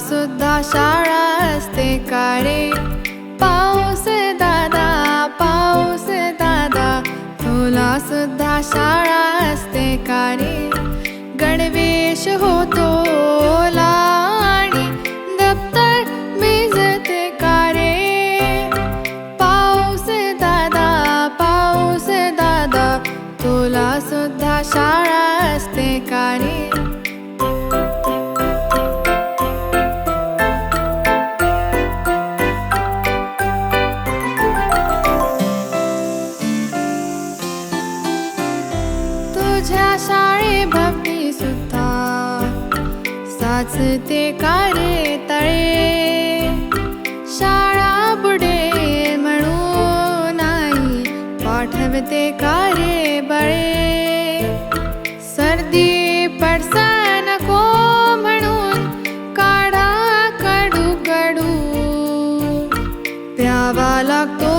सुद्धा शाळा असते का पाऊस दादा पाऊस दादा तुला सुद्धा शाळा असते गणवेश होतो लाणी आणि दप्तर भिजते का पाऊस दादा पाऊस दादा तुला सुद्धा शाळा असते कारे. तुझ्या शाळे भक्ती सुद्धा साचते भारे तळे. शाळा बुडे म्हणून नाही ने कारे नको म्हणून काढा कडू कडू. प्यावा लागतो